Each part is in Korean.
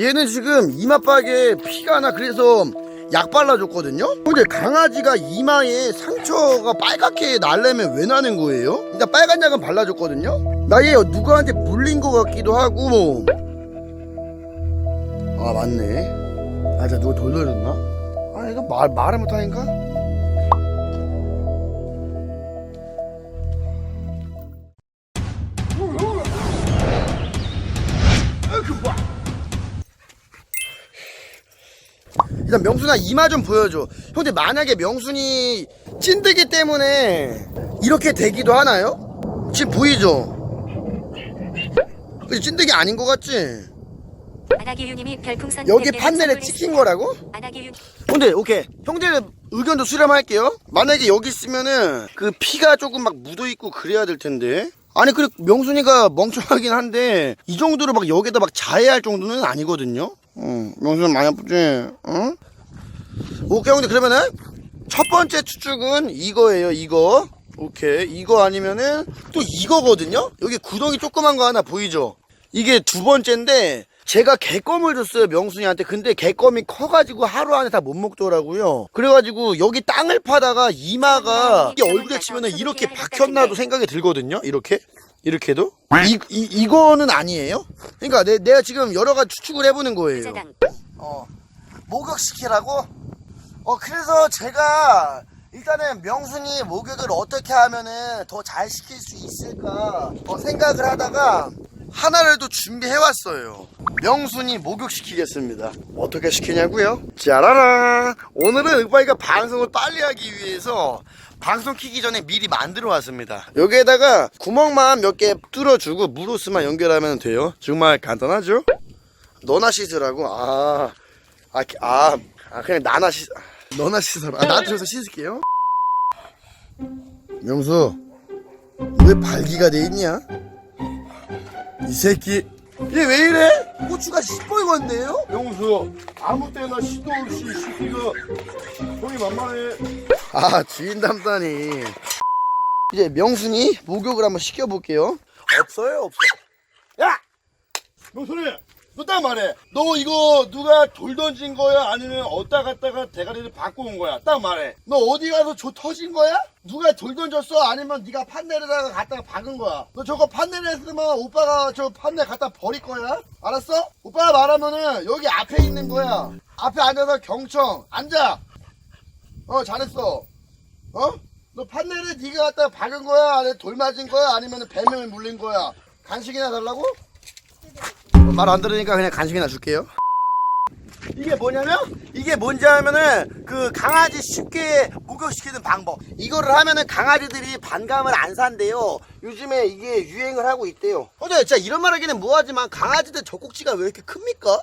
얘는 지금 이마박에 피가 나 그래서 약 발라줬거든요 근데 강아지가 이마에 상처가 빨갛게 날려면 왜 나는 거예요? 일단 빨간 약은 발라줬거든요 나 얘 누구한테 물린 것 같기도 하고 아 맞네 아 진짜 누가 돌려줬나? 아 이거 말, 말을 못하니까? 일단 명순아 이마 좀 보여줘 형들 만약에 명순이 찐득이 때문에 이렇게 되기도 하나요? 지금 보이죠? 찐득이 아닌 것 같지? 여기 100개를 판넬에. 찍힌 거라고? 근데 오케이 형들 의견도 수렴할게요 만약에 여기 있으면은 그 피가 조금 막 묻어있고 그래야 될 텐데 아니 그래 명순이가 멍청하긴 한데 이 정도로 막 여기다 막 자해할 정도는 아니거든요 응 명순이 많이 아프지? 응? 오케이 형들 그러면은 첫 번째 추측은 이거예요 이거. 오케이 이거 아니면은 또 이거거든요? 여기 구덩이 조그만 거 하나 보이죠? 이게 두 번째인데 제가 개껌을 줬어요 명순이한테. 근데 개껌이 커가지고 하루 안에 다 못 먹더라고요. 그래가지고 여기 땅을 파다가 이마가 이게 얼굴에 치면은 이렇게 박혔나도 생각이 들거든요 이렇게 이렇게도? 이, 이, 이거는 아니에요? 그러니까 내, 내가 지금 여러 가지 추측을 해보는 거예요. 자당 어, 목욕시키라고? 어, 그래서 제가 일단은 명순이 목욕을 어떻게 하면은 더 잘 시킬 수 있을까 어, 생각을 하다가 하나를 또 준비해왔어요. 명순이 목욕시키겠습니다. 어떻게 시키냐고요? 짜라란! 오늘은 윽바이가 방송을 빨리 하기 위해서 방송 키기 전에 미리 만들어 왔습니다. 여기에다가 구멍만 몇 개 뚫어주고 무로스만 연결하면 돼요. 정말 간단하죠? 너나 씻으라고? 아, 아, 아, 아 그냥 나나 씻, 너나 씻어라. 아, 나한테 줘서 씻을게요. 명수, 왜 발기가 돼 있냐? 이 새끼, 얘 왜 이래? 고추가 시뻘건데요? 명수 아무 때나 시도 없이 시키가 형이 만만해 아, 주인 담다니. 이제 명순이 목욕을 한번 시켜볼게요. 없어요, 없어. 야! 명순이 너딱 말해 너 이거 누가 돌 던진 거야 아니면 어디다 갔다가 대가리를 바꿔 온 거야 딱 말해 너 어디 가서 저 터진 거야? 누가 돌 던졌어? 아니면 네가 판넬에다가 갖다가 박은 거야? 너 저거 판넬에 있으면 오빠가 저 판넬 갖다 버릴 거야? 알았어? 오빠가 말하면은 여기 앞에 있는 거야. 앞에 앉아서 경청 앉아. 어 잘했어. 어? 너 판넬에 네가 갖다가 박은 거야? 아니면 돌 맞은 거야? 아니면 뱀을 물린 거야? 간식이나 달라고? 말 안 들으니까 그냥 간식이나 줄게요. 이게 뭐냐면 이게 뭔지 하면은 그 강아지 쉽게 목욕시키는 방법 이거를 하면은 강아지들이 반감을 안 산대요 요즘에 이게 유행을 하고 있대요 근데 진짜 이런 말 하기는 뭐하지만 강아지들 젖꼭지가 왜 이렇게 큽니까?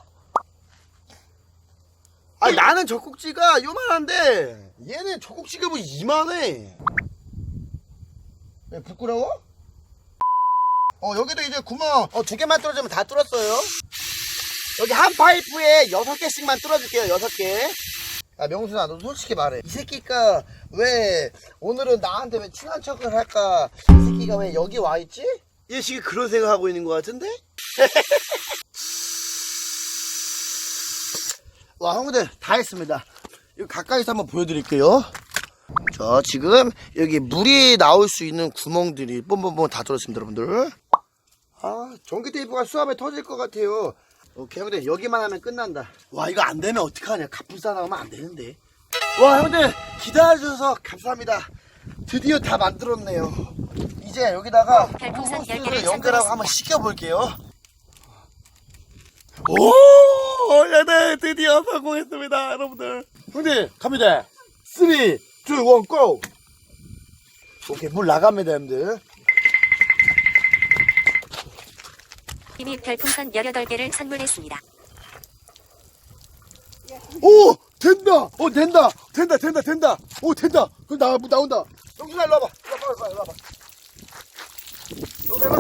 아니 나는 젖꼭지가 요만한데 얘는 젖꼭지가 뭐 이만해 왜 부끄러워? 어 여기도 이제 구멍 어, 두 개만 뚫어주면 다 뚫었어요 여기 한 파이프에 여섯 개씩만 뚫어줄게요 여섯 개 야, 명순아, 너 솔직히 말해. 이 새끼가 왜 오늘은 나한테 왜 친한 척을 할까? 이 새끼가 왜 여기 와 있지? 얘 지금 그런 생각하고 있는 것 같은데? 와, 형들 다 했습니다. 이거 가까이서 한번 보여드릴게요. 자, 지금 여기 물이 나올 수 있는 구멍들이 뻔뻔뻔 다 뚫었습니다, 여러분들. 아, 전기 테이프가 수압에 터질 것 같아요. 오케이, 형들 여기만 하면 끝난다. 와, 이거 안 되면 어떡하냐? 갑분싸 나오면 안 되는데. 와, 형들 기다려주셔서 감사합니다. 드디어 다 만들었네요. 이제 여기다가 별풍선 호스를 10개를 연결하고 한번. 시켜볼게요. 오, 야, 네, 드디어 성공했습니다, 여러분들. 형들, 갑니다. 3, 2, 1, GO! 오케이, 물 나갑니다, 형들. 님이 별풍선 18개를 선물했습니다. 오! 된다! 어, 된다! 된다, 된다, 된다! 오, 된다! 그럼 나, 나온다! 영준아, 일로 와봐! 일로 와봐, 일로 와봐! 영준아,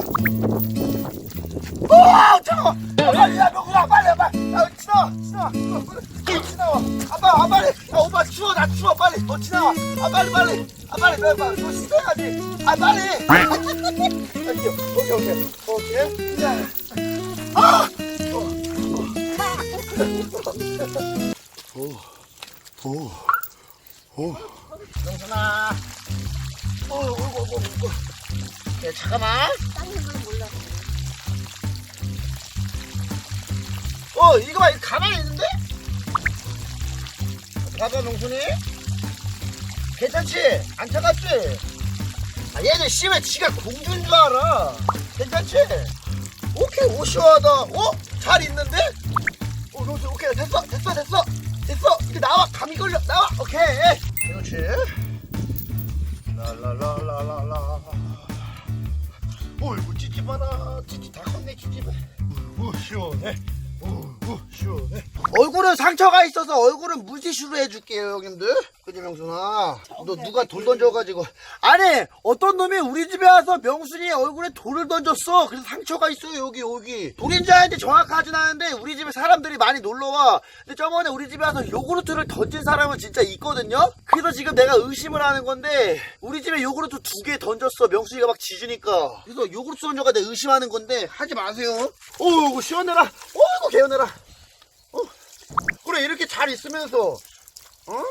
오! 잠깐만! 야, 야, 명준아, 빨리, 빨리! 야, 지나와! 지나와! 빨리, 지나와! 아, 빨리, 아, 빨리! 야, 오빠 추워, 나 추워, 빨리! 어, 지나와! 아, 빨리, 빨리! 아, 빨리, 빨리, 빨리! 너 씻어야지! 아, 빨리! 오케이, 오케이, 오케이. 오케이. 야. 아! 어, 어. 오, 오. 영순아. 어, 어, 어, 어, 어. 야, 잠깐만. 어, 이거 봐, 이거 가만히 있는데? 봐봐, 명순이. 괜찮지? 안 차갑지? 아, 얘는 씨발 지가 공주인 줄 알아. 괜찮지? 오케이, 오, 시원하다. 어? 잘 있는데? 어, 명순, 오케이, 됐어, 됐어, 됐어. 됐어. 이제 나와. 감이 걸려. 나와. 오케이. 그렇지. 라라라라라라. 어이구, 찌찌봐라. 찌찌 다 컸네, 찌찌봐. 어이구, 시원해. 어이구, 시원해. 얼굴은 상처가 있어서 얼굴은 물티슈로 해줄게요, 형님들. 그지, 명순아? 너 누가 돌 던져가지고. 아니, 어떤 놈이 우리 집에 와서 명순이 얼굴에 돌을 던졌어. 그래서 상처가 있어요, 여기, 여기. 돌인 지 아닌지 정확하진 않은데, 우리 집에 사람들이 많이 놀러와. 근데 저번에 우리 집에 와서 요구르트를 던진 사람은 진짜 있거든요? 그래서 지금 내가 의심을 하는 건데, 우리 집에 요구르트 두 개 던졌어. 명순이가 막 짖으니까. 그래서 요구르트 던져가 내가 의심하는 건데, 하지 마세요. 어이구, 시원해라. 어이구, 개운해라. 어? 그래, 이렇게 잘 있으면서, 어?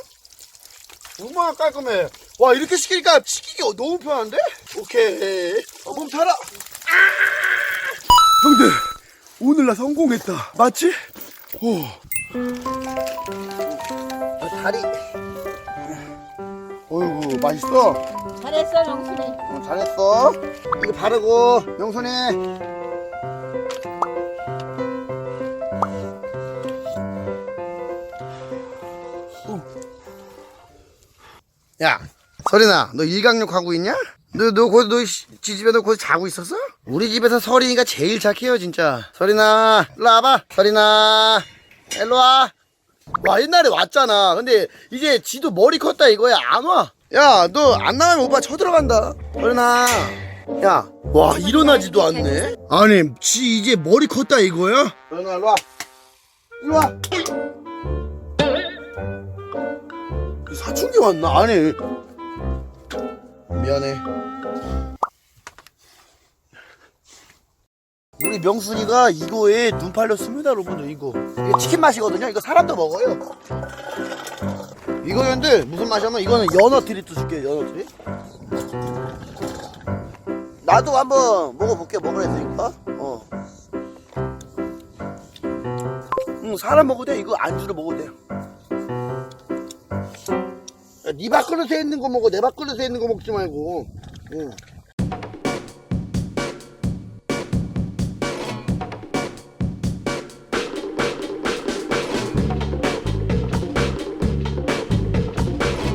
얼마나 깔끔해. 와, 이렇게 시키니까 시키기 너무 편한데? 오케이. 어, 몸 살아. 형들, 오늘 나 성공했다. 맞지? 오. 아, 다리. 어이구, 맛있어? 잘했어 명순이 어, 잘했어. 이거 바르고, 명순이. 야, 설인아, 너 일강욕 하고 있냐? 너, 너, 거기, 너, 씨, 지 집에 너 거기 자고 있었어? 우리 집에서 설인이가 제일 착해요, 진짜. 설인아, 일로 와봐. 설인아, 일로 와. 와, 옛날에 왔잖아. 근데 이제 지도 머리 컸다 이거야. 안 와. 야, 너 안 나가면 오빠 쳐들어간다. 설인아. 야, 와, 일어나지도 않네. 아니, 지 이제 머리 컸다 이거야? 설인아, 일로 와. 일로 와. 사춘기 왔나? 아니. 미안해. 우리 명순이가 이거에 눈 팔렸습니다, 여러분들. 이거. 이게 치킨 맛이거든요. 이거 사람도 먹어요. 이거였는데 무슨 맛이냐면 이거는 연어 트리트 줄게, 연어 트리. 나도 한번 먹어볼게, 먹으랬으니까. 어. 응, 사람 먹어도 돼. 이거 안주로 먹어도. 야, 네 밥그릇에 있는 거 먹어. 내 밥그릇에 있는 거 먹지 말고. 응.